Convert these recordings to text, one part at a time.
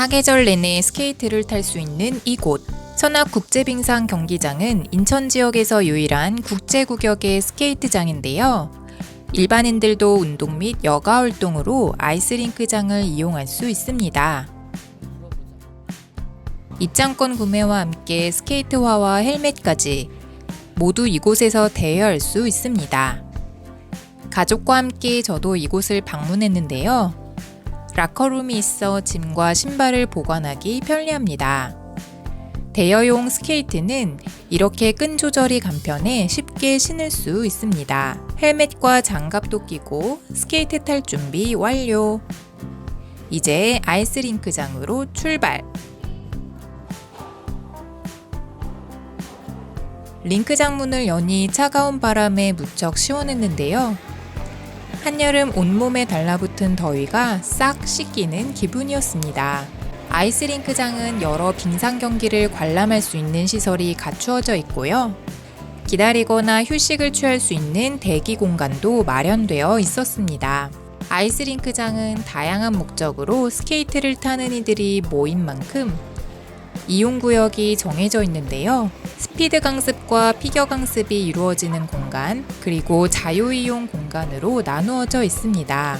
사계절 내내 스케이트를 탈 수 있는 이곳. 선악 국제빙상 경기장은 인천 지역에서 유일한 국제구격의 스케이트장인데요. 일반인들도 운동 및 여가 활동으로 아이스링크장을 이용할 수 있습니다. 입장권 구매와 함께 스케이트화와 헬멧까지 모두 이곳에서 대여할 수 있습니다. 가족과 함께 저도 이곳을 방문했는데요. 라커룸이 있어 짐과 신발을 보관하기 편리합니다. 대여용 스케이트는 이렇게 끈 조절이 간편해 쉽게 신을 수 있습니다. 헬멧과 장갑도 끼고 스케이트 탈 준비 완료. 이제 아이스링크장으로 출발. 링크장 문을 여니 차가운 바람에 무척 시원했는데요. 한여름 온몸에 달라붙은 더위가 싹 씻기는 기분이었습니다. 아이스링크장은 여러 빙상 경기를 관람할 수 있는 시설이 갖추어져 있고요. 기다리거나 휴식을 취할 수 있는 대기 공간도 마련되어 있었습니다. 아이스링크장은 다양한 목적으로 스케이트를 타는 이들이 모인 만큼 이용 구역이 정해져 있는데요. 스피드 강습과 피겨 강습이 이루어지는 공간, 그리고 자유이용 공간으로 나누어져 있습니다.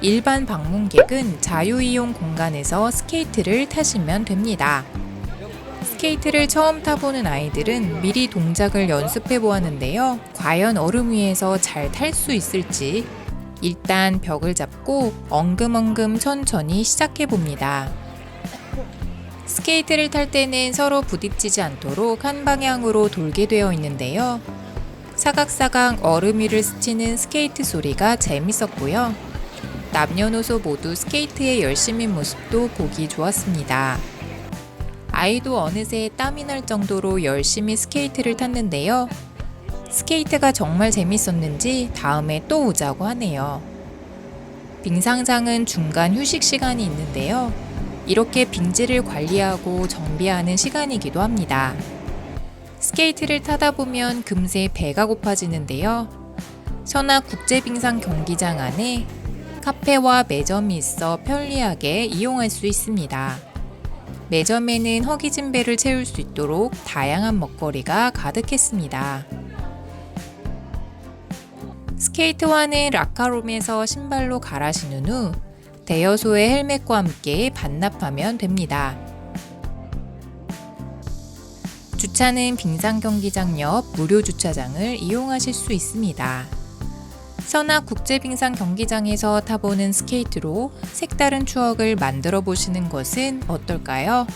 일반 방문객은 자유이용 공간에서 스케이트를 타시면 됩니다. 스케이트를 처음 타보는 아이들은 미리 동작을 연습해 보았는데요. 과연 얼음 위에서 잘 탈 수 있을지 일단 벽을 잡고 엉금엉금 천천히 시작해 봅니다. 스케이트를 탈 때는 서로 부딪히지 않도록 한 방향으로 돌게 되어 있는데요. 사각사각 얼음 위를 스치는 스케이트 소리가 재밌었고요. 남녀노소 모두 스케이트에 열심인 모습도 보기 좋았습니다. 아이도 어느새 땀이 날 정도로 열심히 스케이트를 탔는데요. 스케이트가 정말 재밌었는지 다음에 또 오자고 하네요. 빙상장은 중간 휴식 시간이 있는데요. 이렇게 빙지를 관리하고 정비하는 시간이기도 합니다. 스케이트를 타다 보면 금세 배가 고파지는데요. 선악 국제빙상 경기장 안에 카페와 매점이 있어 편리하게 이용할 수 있습니다. 매점에는 허기진 배를 채울 수 있도록 다양한 먹거리가 가득했습니다. 스케이트화는 라카롬에서 신발로 갈아 신은 후 대여소의 헬멧과 함께 반납하면 됩니다. 주차는 빙상 경기장 옆 무료 주차장을 이용하실 수 있습니다. 선악 국제빙상 경기장에서 타보는 스케이트로 색다른 추억을 만들어 보시는 것은 어떨까요?